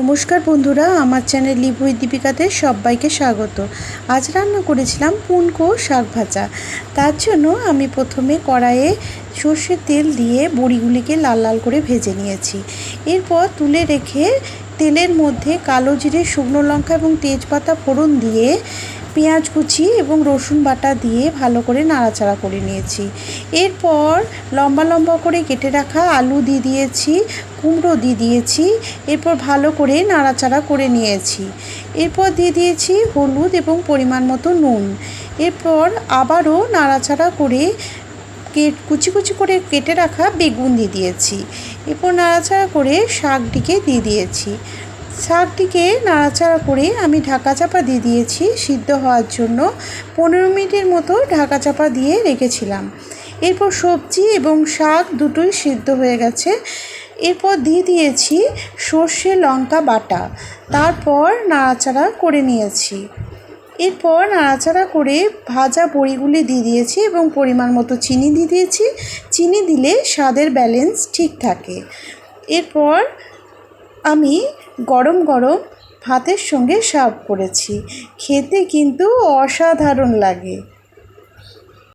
নমস্কার বন্ধুরা, আমার চ্যানেল লিভুই দীপিকাতে সবাইকে স্বাগত। আজ রান্না করেছিলাম পুনকো শাক ভাজা। তার জন্য আমি প্রথমে কড়াইয়ে সর্ষের তেল দিয়ে বড়িগুলিকে লাল লাল করে ভেজে নিয়েছি। এরপর তুলে রেখে তেলের মধ্যে কালো জিরে, শুকনো লঙ্কা এবং তেজপাতা ফোড়ন দিয়ে পেঁয়াজ কুচি এবং রসুন বাটা দিয়ে ভালো করে নাড়াচাড়া করে নিয়েছি। এরপর লম্বা লম্বা করে কেটে রাখা আলু দিয়ে দিয়েছি, কুমড়ো দিয়ে দিয়েছি, এরপর ভালো করে নাড়াচাড়া করে নিয়েছি। এরপর দিয়ে দিয়েছি হলুদ এবং পরিমাণ মতো নুন। এরপর আবারও নাড়াচাড়া করে কুচি কুচি করে কেটে রাখা বেগুন দিয়ে দিয়েছি। এরপর নাড়াচাড়া করে শাকটিকে দিয়ে দিয়েছি। শাকটিকে নাড়াচাড়া করে আমি ঢাকা চাপা দিয়ে দিয়েছি সিদ্ধ হওয়ার জন্য। পনেরো মিনিটের মতো ঢাকা চাপা দিয়ে রেখেছিলাম। এরপর সবজি এবং শাক দুটোই সিদ্ধ হয়ে গেছে। এরপর দিয়ে দিয়েছি সর্ষে লঙ্কা বাটা। তারপর নাড়াচাড়া করে নিয়েছি। এরপর নাড়াচাড়া করে ভাজা বড়িগুলি দিয়ে দিয়েছি এবং পরিমাণ মতো চিনি দিয়ে দিয়েছি। চিনি দিলে স্বাদের ব্যালেন্স ঠিক থাকে। এরপর আমি গরম গরম ভাতের সঙ্গে সার্ভ করেছি। খেতে কিন্তু অসাধারণ লাগে।